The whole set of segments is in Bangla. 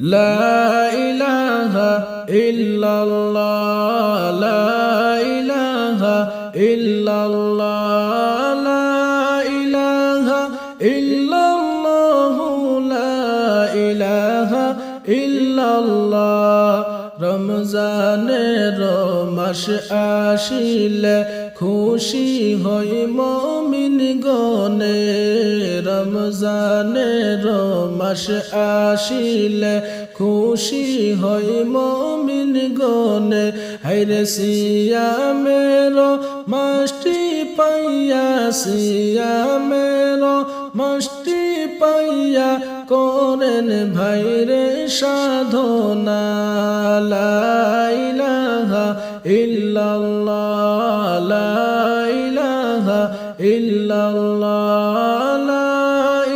لا إله إلا الله لا إله إلا الله لا إله إلا الله لا إله إلا الله. رمضان رمش مش খুশি হই মমিন গনে, রমজানের মাস আসিলে খুশি হই মমিন গনে হাইরে সিয়ামের মাস্টি পাইয়া, সিয়ামের মাস্টি পাইয়া করেন ভাইরে সাধনা, লা ইলাহা ইল্লাল্লাহ। ইল্লাল্লাহ লা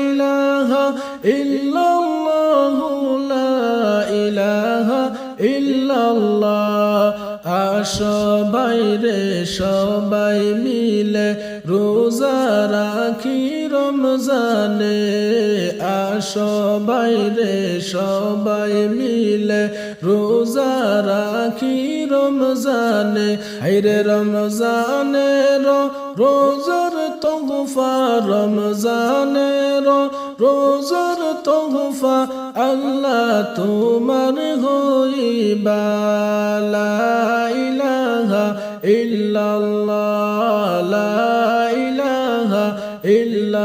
ইলাহা ইল্লাল্লাহ লা ইলাহা ইল্লাল্লাহ। আসো বাইরে সবাই মিলে রোজা রাখি রমজানে আসো বাইরে সবাই মিলে রোজা রাখি রমজানে। হাইরে রমজানের রোজার তোহফা, রমজানের রোজার তোহফা, আল্লাহ তোমার হইবা ইল্লাল্লাহ।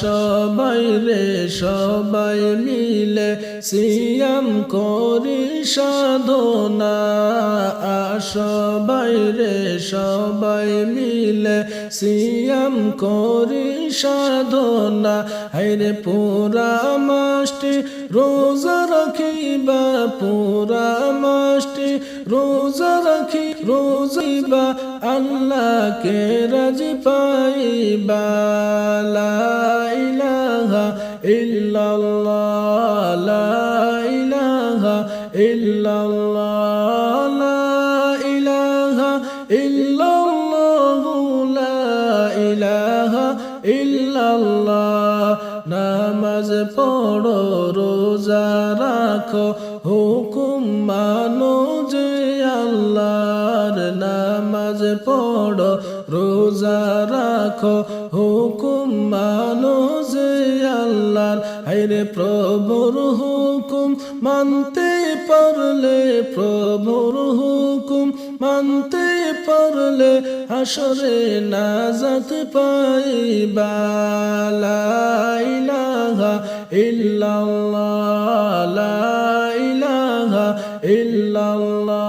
সবাই রে সবাই মিলে সিয়াম করি সাধনা। আসো বাইরে সবাই মিলে সিয়াম করি সাধনা। হাইরে পুরা মাসটি রোজা রাখিবা, পুরা মাসটি রোজা রাখি রোজিবা আল্লাহকে রাজি পাইবা। ইলাহা ইল্লাল্লাহ, লা ইলাহা ইল্লাল্লাহ, লা ইলাহা ইল্লাল্লাহ, লা ইলাহা ইল্লাল্লাহ। নামাজ পড়ো, রোজা রাখো, হুকুম মানো যে আল্লাহর। নামাজ পড়ো রোজা রাখো, হুকুম মানো যে আল্লাহর। হাইরে প্রভুর হুকুম মানতে পারলে, প্রভুর হুকুম মানতে পারলে হাসরে নাজাত পাইবা। লা ইলাহা ইল্লাল্লাহ, লা ইল্লাল্লাহ।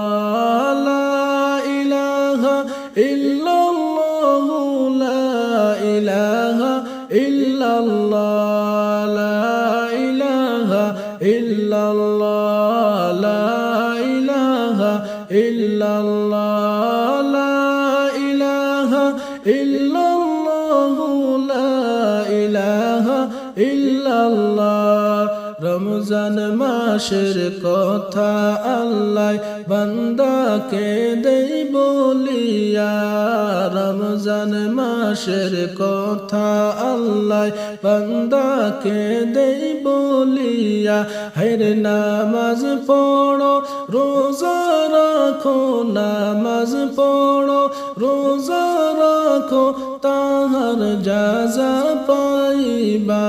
إلا রমজান মাসের কথা আল্লাহ বান্দাকে দেই বলিয়া, রমজান মাসের কথা আল্লাহ বান্দাকে দেই বলিয়া, হের নামাজ পড়ো, রোজা রাখো, নামাজ পড়ো, রোজা রাখো, তাহার যাজা পাইবা।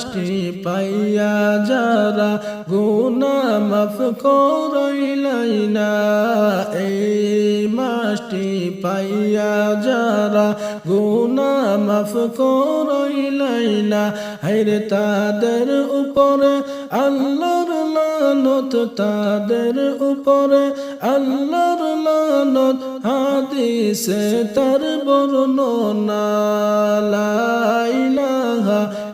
মাসটি পাইয়া যারা গুনা মাফ করইলাই না এই মাসটি পাইয়া যারা গুনা মাফ করইলাই না হাইরে তাদের উপরে আল্লাহর লানত, তাদের উপরে আল্লাহর লানত, হাদিসে তার বর্ণনা, লা ইলাহা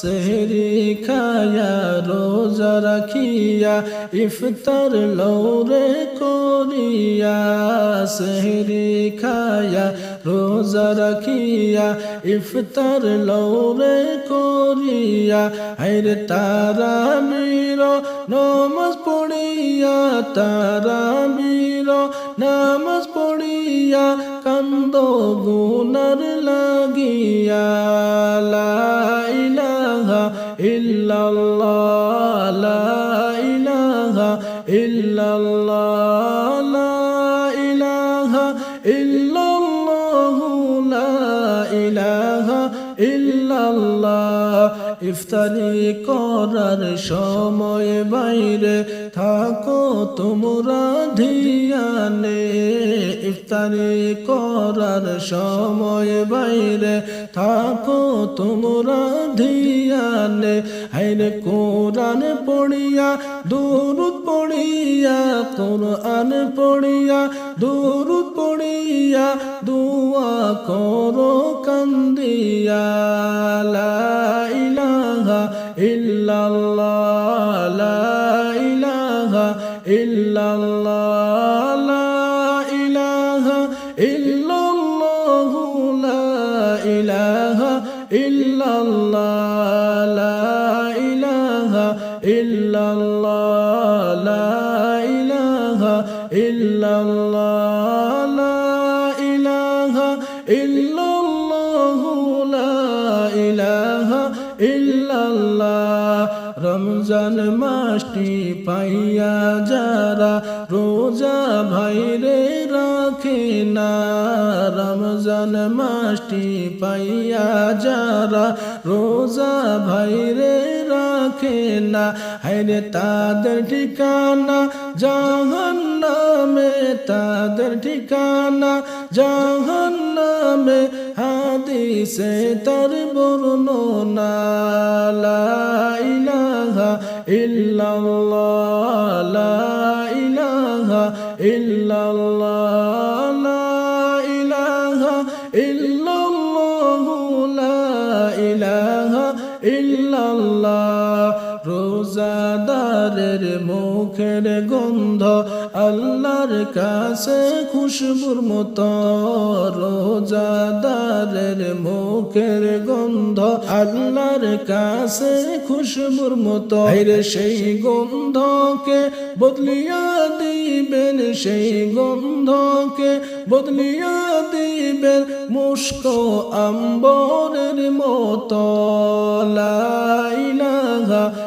সেহরি খায়া রোজা রাখিয়া ইফতার লৌরে করিয়া সেহরি খায়া রোজা রাখিয়া ইফতার লৌরে করিয়া হাইর তারা বীর নমাজ পড়িয়া তারা বীর নামাজ পড়িয়া কান্দ গুনার লাগিয়া ইল্লাল্লাহ, ইফতারি করার সময় বাইরে থাকো, তোমরা ধিয়ানে। ইফতারি করার সময় বাইরে থাকো, তোমরা ধিয়ানে। হাইরে কোরআন পড়িয়া, দুরুদ পড়িয়া, কোরআন পড়িয়া, দুরুদ পড়িয়া দুয়া করো কান্দিয়া লা ইলাহা ইল্লাল্লাহ লা ইলাহা ইল্লাল্লাহ। ইল্লাল্লাহ লা ইলাহা ইল্লাল্লাহ লা ইলাহা ইল্লাল্লাহ। রমজান মাসটি পাইয়া যারা রোজা ভাইরে রাখে রমজান মাসটি পাইয়া যারা রোজা ভাইরে রাখে না, হাইরে তাদের ঠিকানা জাহান্নামে, তাদের ঠিকানা জাহান্নামে, হাদিসে তার বর্ণনা লা ইলাহা ইল্লাল্লাহ, লা ইলাহা ইল্লাল্লাহ। illallah. রোজাদারের মুখের গন্ধ আল্লাহর কাছে খুশবুর মতো। রোজাদারের মুখের গন্ধ আল্লাহর কাছে খুশবুর মতো। সেই গন্ধকে বদলিয়া দিবেন, সেই গন্ধকে বদলিয়া দিবেন মুস্ক আম্বরের মতো।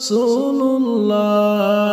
রসুল্লাহ